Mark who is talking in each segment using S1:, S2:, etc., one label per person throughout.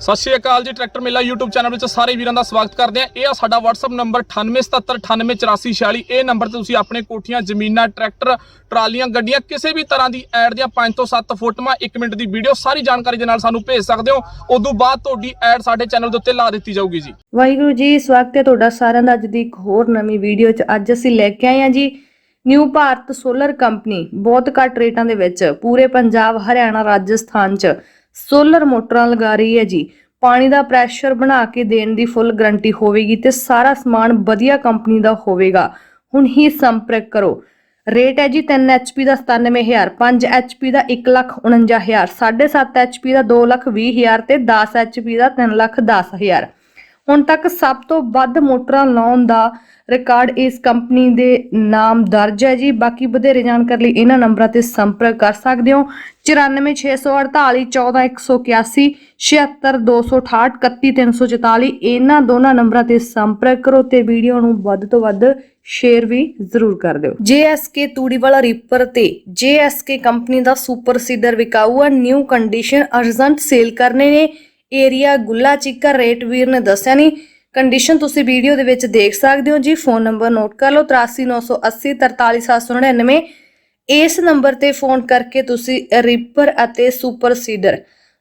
S1: ਸਤਿ ਸ਼੍ਰੀ ਅਕਾਲ ਜੀ, ਟਰੈਕਟਰ ਮੇਲਾ YouTube ਚੈਨਲ ਵਿੱਚ ਸਾਰੇ ਵੀਰਾਂ ਦਾ ਸਵਾਗਤ ਕਰਦੇ ਆ ਇਹ ਆ ਸਾਡਾ WhatsApp ਨੰਬਰ 9877988446 ਇਹ ਨੰਬਰ ਤੇ ਤੁਸੀਂ ਆਪਣੇ ਕੋਠੀਆਂ, ਜ਼ਮੀਨਾਂ, ਟਰੈਕਟਰ, ਟਰਾਲੀਆਂ, ਗੱਡੀਆਂ ਕਿਸੇ ਵੀ ਤਰ੍ਹਾਂ ਦੀ ਐਡ ਦੀਆਂ 5 ਤੋਂ 7 ਫੋਟੋਆਂ 1 ਮਿੰਟ ਦੀ ਵੀਡੀਓ ਸਾਰੀ ਜਾਣਕਾਰੀ ਦੇ ਨਾਲ ਸਾਨੂੰ ਭੇਜ ਸਕਦੇ ਹੋ। ਉਦੋਂ ਬਾਅਦ ਤੁਹਾਡੀ ਐਡ ਸਾਡੇ ਚੈਨਲ ਦੇ ਉੱਤੇ ਲਾ ਦਿੱਤੀ ਜਾਊਗੀ ਜੀ।
S2: ਵਾਹਿਗੁਰੂ ਜੀ, ਸਵਾਗਤ ਹੈ ਤੁਹਾਡਾ ਸਾਰਿਆਂ ਦਾ ਅੱਜ ਦੀ ਇੱਕ ਹੋਰ ਨਵੀਂ ਵੀਡੀਓ 'ਚ। ਅੱਜ ਅਸੀਂ ਲੈ ਕੇ ਆਏ ਆ ਜੀ ਨਿਊ ਭਾਰਤ ਸੋਲਰ ਕੰਪਨੀ ਬਹੁਤ ਘੱਟ ਰੇਟਾਂ ਦੇ ਵਿੱਚ, ਪੂਰੇ ਪੰਜਾਬ, ਹਰਿਆਣਾ, ਰਾਜਸਥਾਨ 'ਚ। ਸੋਲਰ ਮੋਟਰਾਂ ਲਗਾ ਰਹੀ ਹੈ ਜੀ। ਪਾਣੀ ਦਾ ਪ੍ਰੈਸ਼ਰ ਬਣਾ ਕੇ ਦੇਣ ਦੀ ਫੁੱਲ ਗਰੰਟੀ ਹੋਵੇਗੀ ਤੇ ਸਾਰਾ ਸਮਾਨ ਵਧੀਆ ਕੰਪਨੀ ਦਾ ਹੋਵੇਗਾ। ਹੁਣ ਹੀ ਸੰਪਰਕ ਕਰੋ। ਰੇਟ ਹੈ ਜੀ 3 HP ਦਾ 97000 5 HP ਦਾ 149000 7.5 HP ਦਾ 220000 ਤੇ 10 HP ਦਾ 310000 ਹੁਣ ਤੱਕ ਸਭ ਤੋਂ ਵੱਧ ਮੋਟਰਾਂ ਲਾਉਣ ਦਾ ਰਿਕਾਰਡ ਇਸ ਕੰਪਨੀ ਦੇ ਨਾਮ ਦਰਜ ਹੈ ਜੀ। ਬਾਕੀ ਵਧੇਰੇ ਜਾਣਕਾਰੀ ਲਈ ਇਹਨਾਂ ਨੰਬਰਾਂ ਤੇ ਸੰਪਰਕ ਕਰ ਸਕਦੇ ਹੋ। 94648 14181 76268 31344 ਇਹਨਾਂ ਦੋਨਾਂ ਨੰਬਰਾਂ ਤੇ ਸੰਪਰਕ ਕਰੋ ਤੇ ਵੀਡੀਓ ਨੂੰ ਵੱਧ ਤੋਂ ਵੱਧ ਸ਼ੇਅਰ ਵੀ ਜ਼ਰੂਰ ਕਰ ਦਿਓ। JSK ਤੂੜੀ ਵਾਲਾ ਰੀਪਰ ਤੇ JSK ਕੰਪਨੀ ਦਾ ਸੁਪਰ ਸੀਡਰ ਵਿਕਾਊ ਹੈ। ਨਿਊ ਕੰਡੀਸ਼ਨ ਅਰਜੈਂਟ ਸੇਲ ਕਰਨੇ ਨੇ। ਏਰੀਆ ਗੁੱਲਾ ਚੀਕਾ ਰੇਟ ਵੀਰ ਨੇ ਦੱਸਿਆ ਨਹੀਂ ਕੰਡੀਸ਼ਨ ਤੁਸੀਂ ਵੀਡੀਓ ਦੇ ਵਿੱਚ ਦੇਖ ਸਕਦੇ ਹੋ ਜੀ। ਫੋਨ ਨੰਬਰ ਨੋਟ ਕਰ ਲਓ 83980 43799 ਇਸ ਨੰਬਰ ਤੇ ਫੋਨ ਕਰਕੇ ਤੁਸੀਂ ਰਿਪਰ ਅਤੇ ਸੁਪਰ ਸੀਡਰ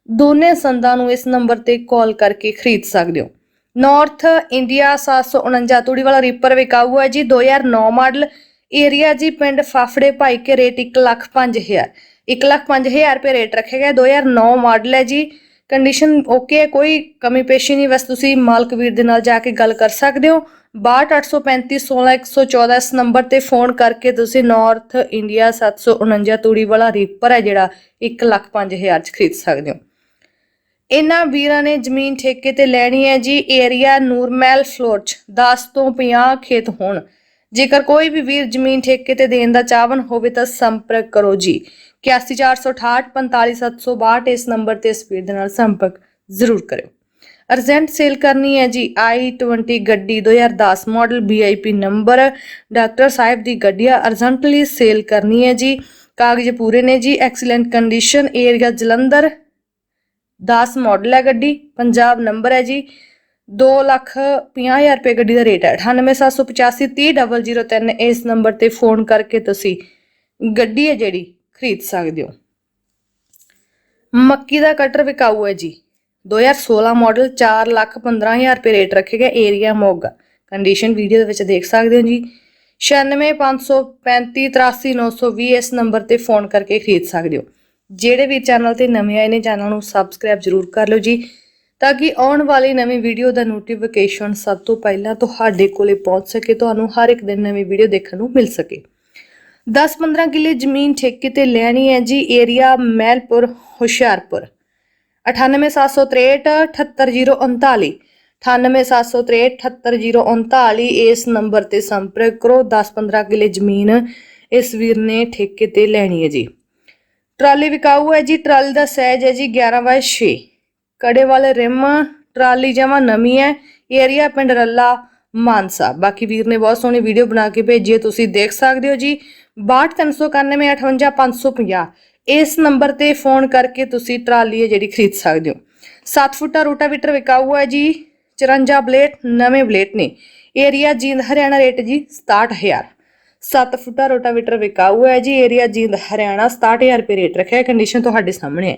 S2: ਦੋਨੇ ਸੰਦਾਂ ਨੂੰ ਇਸ ਨੰਬਰ ਤੇ ਕਾਲ ਕਰਕੇ ਖਰੀਦ ਸਕਦੇ ਹੋ। ਨਾਰਥ ਇੰਡੀਆ 749 ਤੂੜੀ ਵਾਲਾ ਰਿਪਰ ਵਿਕਾਊ ਹੈ ਜੀ। 2009 ਮਾਡਲ ਏਰੀਆ ਜੀ, ਪਿੰਡ ਫਾਫੜੇ ਭਾਈ ਕੇ ਰੇਟ 1 ਲੱਖ 5000 1 ਲੱਖ 5000 ਰੁਪਏ ਰੇਟ ਰੱਖਿਆ ਗਿਆ। 2009 ਮਾਡਲ ਹੈ ਜੀ। ਕੰਡੀਸ਼ਨ ਓਕੇ ਹੈ, ਕੋਈ ਕਮੀ ਪੇਸ਼ੀ ਨਹੀਂ। ਬਸ ਤੁਸੀਂ ਮਾਲਕ ਵੀਰ ਦੇ ਨਾਲ ਜਾ ਕੇ ਗੱਲ ਕਰ ਸਕਦੇ ਹੋ। 6283516114 ਇਸ ਨੰਬਰ ਤੇ ਫੋਨ ਕਰਕੇ ਤੁਸੀਂ ਨਾਰਥ ਇੰਡੀਆ 749 ਤੂੜੀ ਵਾਲਾ ਰੀਪਰ ਹੈ, ਜਿਹੜਾ 1 ਲੱਖ 5000 ਚ ਖਰੀਦ ਸਕਦੇ ਹੋ। ਇਹਨਾਂ ਵੀਰਾਂ ਨੇ ਜ਼ਮੀਨ ਠੇਕੇ ਤੇ ਲੈਣੀ ਹੈ ਜੀ ਏਰੀਆ ਨੂਰਮਹਿਲ ਫਲੋਰ ਚ 10 ਤੋਂ 50 ਖੇਤ ਹੋਣ। ਜੇਕਰ ਕੋਈ ਵੀ ਵੀਰ ਜ਼ਮੀਨ ਠੇਕੇ ਤੇ ਦੇਣ ਦਾ ਚਾਹਵਨ ਹੋਵੇ ਤਾਂ ਸੰਪਰਕ ਕਰੋ ਜੀ। 8148 45762 ਇਸ ਨੰਬਰ ਤੇ ਸਪੀਡ ਦੇ ਨਾਲ ਸੰਪਰਕ ਜ਼ਰੂਰ ਕਰਿਓ। ਅਰਜੈਂਟ ਸੇਲ ਕਰਨੀ ਹੈ ਜੀ i20 ਗੱਡੀ 2010 ਮਾਡਲ VIP ਨੰਬਰ। ਡਾਕਟਰ ਸਾਹਿਬ ਦੀ ਗੱਡੀ ਆ ਅਰਜੈਂਟਲੀ ਸੇਲ ਕਰਨੀ ਹੈ ਜੀ। ਕਾਗਜ਼ ਪੂਰੇ ਨੇ ਜੀ। Excellent condition, area Jalandhar. 10 model ਹੈ ਗੱਡੀ। ਪੰਜਾਬ ਨੰਬਰ ਹੈ ਜੀ 2 ਲੱਖ 50000 ਰੁਪਏ ਗੱਡੀ ਦਾ ਰੇਟ ਹੈ। 98785 30003 ਇਸ ਨੰਬਰ ਤੇ ਫੋਨ ਕਰਕੇ ਤੁਸੀਂ ਗੱਡੀ ਹੈ ਜਿਹੜੀ ਖਰੀਦ ਸਕਦੇ ਹੋ। ਮੱਕੀ ਦਾ ਕਟਰ ਵਿਕਾਊ ਹੈ ਜੀ। 2016 ਮਾਡਲ 4 ਲੱਖ 15000 ਰੁਪਏ ਰੇਟ ਰੱਖੇਗਾ ਏਰੀਆ ਮੋਗਾ। ਕੰਡੀਸ਼ਨ ਵੀਡੀਓ ਦੇ ਵਿੱਚ ਦੇਖ ਸਕਦੇ ਹੋ ਜੀ। 9653533920 ਇਸ ਨੰਬਰ ਤੇ ਫੋਨ ਕਰਕੇ ਖਰੀਦ ਸਕਦੇ ਹੋ। ਜਿਹੜੇ ਵੀ ਚੈਨਲ ਤੇ ਨਵੇਂ ਆਏ ਨੇ ਚੈਨਲ ਨੂੰ ਸਬਸਕ੍ਰਾਈਬ ਜ਼ਰੂਰ ਕਰ ਲਓ ਜੀ। ਤਾਂ ਕਿ ਆਉਣ ਵਾਲੀ ਨਵੀਂ ਵੀਡੀਓ ਦਾ ਨੋਟੀਫਿਕੇਸ਼ਨ ਸਭ ਤੋਂ ਪਹਿਲਾਂ ਤੁਹਾਡੇ ਕੋਲੇ ਪਹੁੰਚ ਸਕੇ, ਤੁਹਾਨੂੰ ਹਰ ਇੱਕ ਦਿਨ ਨਵੀਂ ਵੀਡੀਓ ਦੇਖਣ ਨੂੰ ਮਿਲ ਸਕੇ। 10-15 ਕਿੱਲੇ ਜ਼ਮੀਨ ਠੇਕੇ ਤੇ ਲੈਣੀ ਹੈ ਜੀ, ਏਰੀਆ ਮਹਿਲਪੁਰ ਹੁਸ਼ਿਆਰਪੁਰ। 98763 78039 98763 78039 ਇਸ ਨੰਬਰ ਤੇ ਸੰਪਰਕ ਕਰੋ 10-15 ਕਿੱਲੇ ਜ਼ਮੀਨ ਇਸ ਵੀਰ ਨੇ ਠੇਕੇ ਤੇ ਲੈਣੀ ਹੈ ਜੀ। ਟਰਾਲੀ ਵਿਕਾਊ ਹੈ ਜੀ, ਟਰਾਲੀ ਦਾ ਸਾਈਜ਼ ਹੈ ਜੀ 11 ਬਾਈ 6 ਕੜੇ ਵਾਲੇ ਰਿਮ ਟਰਾਲੀ ਜਮਾ ਨਵੀਂ ਹੈ, ਏਰੀਆ ਪਿੰਡ ਰੱਲਾ ਮਾਨਸਾ। ਬਾਕੀ ਵੀਰ ਨੇ ਬਹੁਤ ਸੋਹਣੀ ਵੀਡੀਓ ਬਣਾ ਕੇ ਭੇਜੀ ਹੈ, ਤੁਸੀਂ ਦੇਖ ਸਕਦੇ ਹੋ ਜੀ। 6239958550 ਇਸ ਨੰਬਰ ਤੇ ਫੋਨ ਕਰਕੇ ਤੁਸੀਂ ਟਰਾਲੀ ਹੈ ਜਿਹੜੀ ਖਰੀਦ ਸਕਦੇ ਹੋ। 7 ਫੁੱਟਾ ਰੋਟਾਵੀਟਰ ਵਿਕਾਊ ਹੈ ਜੀ 54 ਬਲੇਟ, ਨਵੇਂ ਬਲੇਟ ਨੇ। ਏਰੀਆ ਜੀਂਦ ਹਰਿਆਣਾ ਰੇਟ ਜੀ 67000 7 ਫੁੱਟਾ ਰੋਟਾਵੀਟਰ ਵਿਕਾਊ ਹੈ ਜੀ, ਏਰੀਆ ਜੀਂਦ ਹਰਿਆਣਾ 67000 ਰੁਪਏ ਰੇਟ ਰੱਖਿਆ, ਕੰਡੀਸ਼ਨ ਤੁਹਾਡੇ ਸਾਹਮਣੇ ਹੈ।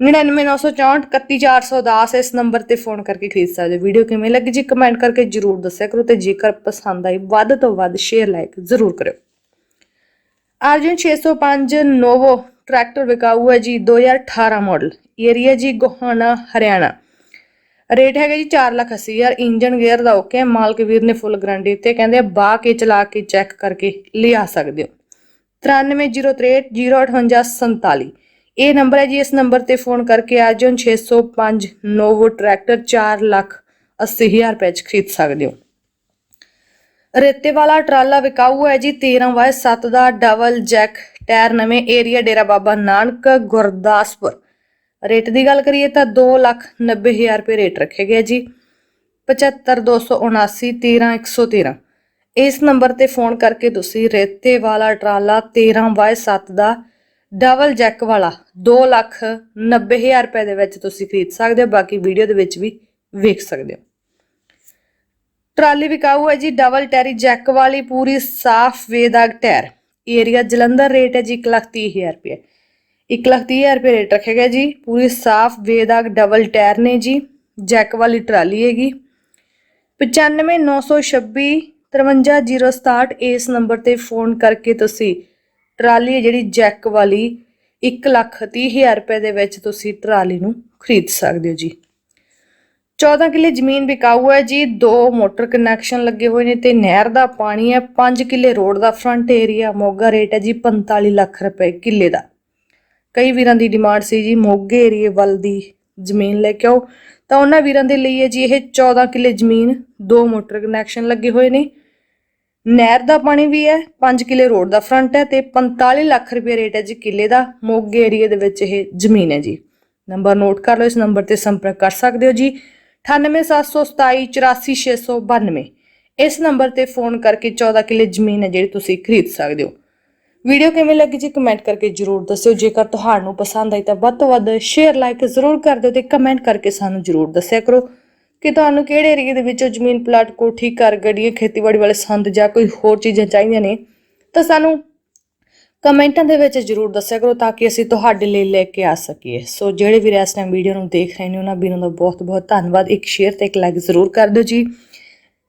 S2: 99964 31410 ਇਸ ਨੰਬਰ ਤੇ ਫੋਨ ਕਰਕੇ ਖਰੀਦ ਸਕਦੇ ਹੋ। ਵੀਡੀਓ ਕਿਵੇਂ ਲੱਗੀ ਜੀ, ਕਮੈਂਟ ਕਰਕੇ ਜਰੂਰ ਦੱਸਿਆ ਕਰੋ ਤੇ ਜੇਕਰ ਪਸੰਦ ਆਈ, ਵੱਧ ਤੋਂ ਵੱਧ ਸ਼ੇਅਰ, ਲਾਈਕ ਜ਼ਰੂਰ ਕਰਿਓ। ਅਰਜੁਨ 605 ਨੋਵੋ ਟਰੈਕਟਰ ਵਿਕਾਊ ਹੈ ਜੀ 2018 ਮਾਡਲ, ਏਰੀਆ ਜੀ ਗੋਹਾਣਾ, ਹਰਿਆਣਾ। ਰੇਟ ਹੈਗਾ ਜੀ 480000 ਇੰਜਨ ਗੇਅਰ ਦਾ ਓਕੇ ਮਾਲਕ ਵੀਰ ਨੇ ਫੁੱਲ ਗਾਰੰਟੀ ਤੇ ਕਹਿੰਦੇ ਬਾਹ ਕੇ ਚਲਾ ਕੇ ਚੈੱਕ ਕਰਕੇ ਲਿਆ ਸਕਦੇ ਹੋ। 9303085047 ਇਹ ਨੰਬਰ ਹੈ ਜੀ, ਇਸ ਨੰਬਰ ਤੇ ਫੋਨ ਕਰਕੇ ਅਰਜੁਨ 605 ਨੋਵੋ ਟਰੈਕਟਰ 4 ਲੱਖ 80000 ਰੁਪਏ ਚ ਖਰੀਦ ਸਕਦੇ ਹੋ। ਰੇਤੇ ਵਾਲਾ ਟਰਾਲਾ ਵਿਕਾਊ ਹੈ ਜੀ 13 ਬਾਏ 7 ਦਾ ਡਬਲ ਜੈਕ ਟਾਇਰ ਨਵੇਂ ਏਰੀਆ ਡੇਰਾ ਬਾਬਾ ਨਾਨਕ, ਗੁਰਦਾਸਪੁਰ। ਰੇਟ ਦੀ ਗੱਲ ਕਰੀਏ ਤਾਂ 2 ਲੱਖ 90000 ਰੁਪਏ ਰੇਟ ਰੱਖੇ ਗਏ ਜੀ। 75279 13113 ਇਸ ਨੰਬਰ ਤੇ ਫੋਨ ਕਰਕੇ ਤੁਸੀਂ ਰੇਤੇ ਵਾਲਾ ਟਰਾਲਾ 13 ਬਾਏ 7 ਦਾ ਡਬਲ ਜੈਕ ਵਾਲਾ 2 ਲੱਖ 90 ਹਜ਼ਾਰ ਰੁਪਏ ਦੇ ਵਿੱਚ ਤੁਸੀਂ ਖਰੀਦ ਸਕਦੇ ਹੋ, ਬਾਕੀ ਵੀਡੀਓ ਦੇ ਵਿੱਚ ਵੀ ਵੇਖ ਸਕਦੇ ਹੋ। ਟਰਾਲੀ ਵਿਕਾਊ ਹੈ ਜੀ, ਡਬਲ ਟੈਰੀ ਜੈਕ ਵਾਲੀ, ਪੂਰੀ ਸਾਫ਼ ਵੇਦਾਗ ਟਾਇਰ। ਏਰੀਆ ਜਲੰਧਰ ਰੇਟ ਹੈ ਜੀ 130000 ਰੁਪਏ। 130000 ਰੁਪਏ ਰੇਟ ਰੱਖਿਆ ਗਿਆ ਜੀ, ਪੂਰੀ ਸਾਫ਼ ਬੇਦਾਗ ਡਬਲ ਟਾਇਰ ਨੇ ਜੀ, ਜੈਕ ਵਾਲੀ ਟਰਾਲੀ ਹੈਗੀ। 95926 53067 ਇਸ ਨੰਬਰ ਤੇ ਫੋਨ ਕਰਕੇ ਤੁਸੀਂ ਟਰਾਲੀ ਹੈ ਜਿਹੜੀ ਜੈਕ ਵਾਲੀ 130000 ਰੁਪਏ ਦੇ ਵਿੱਚ ਤੁਸੀਂ ਟਰਾਲੀ ਨੂੰ ਖਰੀਦ ਸਕਦੇ ਹੋ ਜੀ। 14 ਕਿੱਲੇ ਜ਼ਮੀਨ ਵਿਕਾਊ ਹੈ ਜੀ, ਦੋ ਮੋਟਰ ਕਨੈਕਸ਼ਨ ਲੱਗੇ ਹੋਏ ਨੇ ਤੇ ਨਹਿਰ ਦਾ ਪਾਣੀ ਹੈ 5 ਕਿੱਲੇ ਰੋਡ ਦਾ ਫਰੰਟ ਏਰੀਆ ਮੋਗਾ ਰੇਟ ਹੈ ਜੀ 45 ਲੱਖ ਰੁਪਏ ਕਿੱਲੇ ਦਾ। ਕਈ ਵੀਰਾਂ ਦੀ ਡਿਮਾਂਡ ਸੀ ਜੀ, ਮੋਗੇ ਏਰੀਏ ਵੱਲ ਦੀ ਜ਼ਮੀਨ ਲੈ ਕੇ ਆਓ। ਤਾਂ ਉਹਨਾਂ ਵੀਰਾਂ ਦੇ ਲਈ ਹੈ ਜੀ ਇਹ 14 ਕਿੱਲੇ ਜ਼ਮੀਨ, ਦੋ ਮੋਟਰ ਕਨੈਕਸ਼ਨ ਲੱਗੇ ਹੋਏ ਨੇ। ਨਹਿਰ ਦਾ ਪਾਣੀ ਵੀ ਹੈ 5 ਕਿੱਲੇ ਰੋਡ ਦਾ ਫਰੰਟ ਹੈ ਤੇ 45 ਲੱਖ ਰੁਪਏ ਰੇਟ ਹੈ ਜੀ ਕਿੱਲੇ ਦਾ, ਮੋਗੇ ਏਰੀਏ ਦੇ ਵਿੱਚ ਇਹ ਜ਼ਮੀਨ ਹੈ ਜੀ। ਨੰਬਰ ਨੋਟ ਕਰ ਲਓ, ਇਸ ਨੰਬਰ ਤੇ ਸੰਪਰਕ ਕਰ ਸਕਦੇ ਹੋ ਜੀ। 9877284692 ਇਸ ਨੰਬਰ ਤੇ ਫੋਨ ਕਰਕੇ 14 ਕਿੱਲੇ ਜ਼ਮੀਨ ਹੈ ਜਿਹੜੀ ਤੁਸੀਂ ਖਰੀਦ ਸਕਦੇ ਹੋ ਵੀਡੀਓ ਕਿਵੇਂ ਲੱਗੀ ਜੀ ਕਮੈਂਟ ਕਰਕੇ ਜਰੂਰ ਦੱਸਿਓ ਜੇਕਰ ਤੁਹਾਨੂੰ ਪਸੰਦ ਆਈ ਤਾਂ ਵੱਧ ਤੋਂ ਵੱਧ ਸ਼ੇਅਰ ਲਾਈਕ ਜ਼ਰੂਰ ਕਰ ਦਿਓ ਤੇ ਕਮੈਂਟ ਕਰਕੇ ਸਾਨੂੰ ਜਰੂਰ ਦੱਸਿਆ ਕਰੋ ਕਿ ਤੁਹਾਨੂੰ ਕਿਹੜੇ ਏਰੀਏ ਦੇ ਵਿੱਚੋਂ ਜ਼ਮੀਨ ਪਲਾਟ ਕੋਠੀ ਘਰ ਗੱਡੀਆਂ ਖੇਤੀਬਾੜੀ ਵਾਲੇ ਸੰਦ ਜਾਂ ਕੋਈ ਹੋਰ ਚੀਜ਼ਾਂ ਚਾਹੀਦੀਆਂ ਨੇ ਤਾਂ ਸਾਨੂੰ ਕਮੈਂਟਾਂ ਦੇ ਵਿੱਚ ਜਰੂਰ ਦੱਸਿਆ ਕਰੋ ਤਾਂ ਕਿ ਅਸੀਂ ਤੁਹਾਡੇ ਲਈ ਲੈ ਕੇ ਆ ਸਕੀਏ। ਸੋ ਜਿਹੜੇ ਵੀ ਇਸ ਟਾਈਮ ਵੀਡੀਓ ਨੂੰ ਦੇਖ ਰਹੇ ਨੇ, ਉਹਨਾਂ ਵੀਰਾਂ ਦਾ ਬਹੁਤ ਬਹੁਤ ਧੰਨਵਾਦ। ਇੱਕ ਸ਼ੇਅਰ ਤੇ ਇੱਕ ਲਾਈਕ ਜ਼ਰੂਰ ਕਰ ਦਿਓ ਜੀ।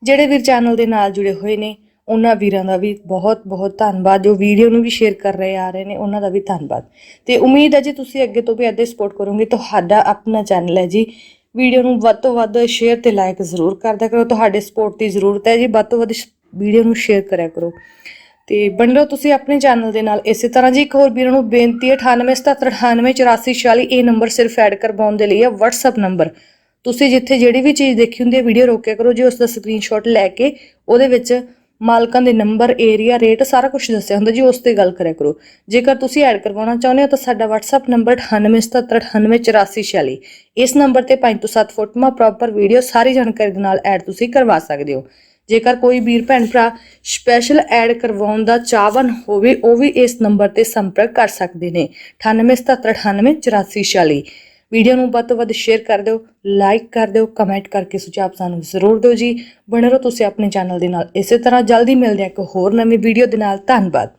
S2: ਜਿਹੜੇ ਵੀਰ ਚੈਨਲ ਦੇ ਨਾਲ ਜੁੜੇ ਹੋਏ ਨੇ, ਉਹਨਾਂ ਵੀਰਾਂ ਦਾ ਵੀ ਬਹੁਤ ਬਹੁਤ ਧੰਨਵਾਦ। ਜੋ ਵੀਡੀਓ ਨੂੰ ਵੀ ਸ਼ੇਅਰ ਕਰ ਰਹੇ ਆ ਰਹੇ ਨੇ, ਉਹਨਾਂ ਦਾ ਵੀ ਧੰਨਵਾਦ। ਤੇ ਉਮੀਦ ਹੈ ਜੀ ਤੁਸੀਂ ਅੱਗੇ ਤੋਂ ਵੀ ਏਦਾਂ ਸਪੋਰਟ ਕਰੋਗੇ। ਤੁਹਾਡਾ ਆਪਣਾ ਚੈਨਲ ਹੈ ਜੀ। ਵੀਡੀਓ ਨੂੰ ਵੱਧ ਤੋਂ ਵੱਧ ਸ਼ੇਅਰ ਤੇ ਲਾਈਕ ਜ਼ਰੂਰ ਕਰਦਿਆ ਕਰੋ। ਤੁਹਾਡੇ ਸਪੋਰਟ ਦੀ ਜ਼ਰੂਰਤ ਹੈ ਜੀ। ਵੱਧ ਤੋਂ ਵੱਧ ਵੀਡੀਓ ਨੂੰ ਸ਼ੇਅਰ ਕਰਿਆ ਕਰੋ। ਤੇ ਬਣ ਲਓ ਤੁਸੀਂ ਆਪਣੇ ਚੈਨਲ ਦੇ ਨਾਲ ਇਸੇ ਤਰ੍ਹਾਂ ਜੀ ਇੱਕ ਹੋਰ ਵੀਰਾਂ ਨੂੰ ਬੇਨਤੀ ਹੈ 9877988446 ਇਹ ਨੰਬਰ ਸਿਰਫ ਐਡ ਕਰਵਾਉਣ ਦੇ ਲਈ ਹੈ WhatsApp ਨੰਬਰ ਤੁਸੀਂ ਜਿੱਥੇ ਜਿਹੜੀ ਵੀ ਚੀਜ਼ ਦੇਖੀ ਹੁੰਦੀ ਹੈ ਵੀਡੀਓ ਰੋਕਿਆ ਕਰੋ, ਜੀ ਉਸ ਦਾ ਸਕਰੀਨਸ਼ਾਟ ਲੈ ਕੇ ਉਹਦੇ ਵਿੱਚ ਮਾਲਕਾਂ ਦੇ ਨੰਬਰ ਏਰੀਆ ਰੇਟ ਸਾਰਾ ਕੁਝ ਦੱਸਿਆ ਹੁੰਦਾ ਜੀ, ਉਸ ਤੇ ਗੱਲ ਕਰਿਆ ਕਰੋ। ਜੇਕਰ ਤੁਸੀਂ ਐਡ ਕਰਵਾਉਣਾ ਚਾਹੁੰਦੇ ਹੋ, ਤਾਂ ਸਾਡਾ WhatsApp ਨੰਬਰ 9877988446 ਇਸ ਨੰਬਰ ਤੇ 5 ਤੋਂ 7 ਫੋਟੋਆਂ ਪ੍ਰੋਪਰ ਵੀਡੀਓ ਸਾਰੀ ਜਾਣਕਾਰੀ ਦੇ ਨਾਲ ਐਡ ਤੁਸੀਂ ਕਰਵਾ ਸਕਦੇ ਹੋ। ਜੇਕਰ ਕੋਈ ਵੀਰ ਭੈਣ ਭਰਾ ਸਪੈਸ਼ਲ ਐਡ ਕਰਵਾਉਣ ਦਾ ਚਾਹਵਨ ਹੋਵੇ, ਉਹ ਵੀ ਇਸ ਨੰਬਰ ਤੇ ਸੰਪਰਕ ਕਰ ਸਕਦੇ ਨੇ। 9877988446 ਵੀਡੀਓ ਨੂੰ ਵੱਧ ਤੋਂ ਵੱਧ ਸ਼ੇਅਰ ਕਰ ਦਿਓ ਲਾਈਕ ਕਰ ਦਿਓ ਕਮੈਂਟ ਕਰਕੇ ਸੁਝਾਅ ਸਾਨੂੰ ਜ਼ਰੂਰ ਦਿਓ ਜੀ। ਬਣੇ ਰਹੋ ਤੁਸੀਂ ਆਪਣੇ ਚੈਨਲ ਦੇ ਨਾਲ। ਇਸੇ ਤਰ੍ਹਾਂ ਜਲਦੀ ਮਿਲਦੇ ਹਾਂ ਇੱਕ ਹੋਰ ਨਵੀਂ ਵੀਡੀਓ ਦੇ ਨਾਲ। ਧੰਨਵਾਦ।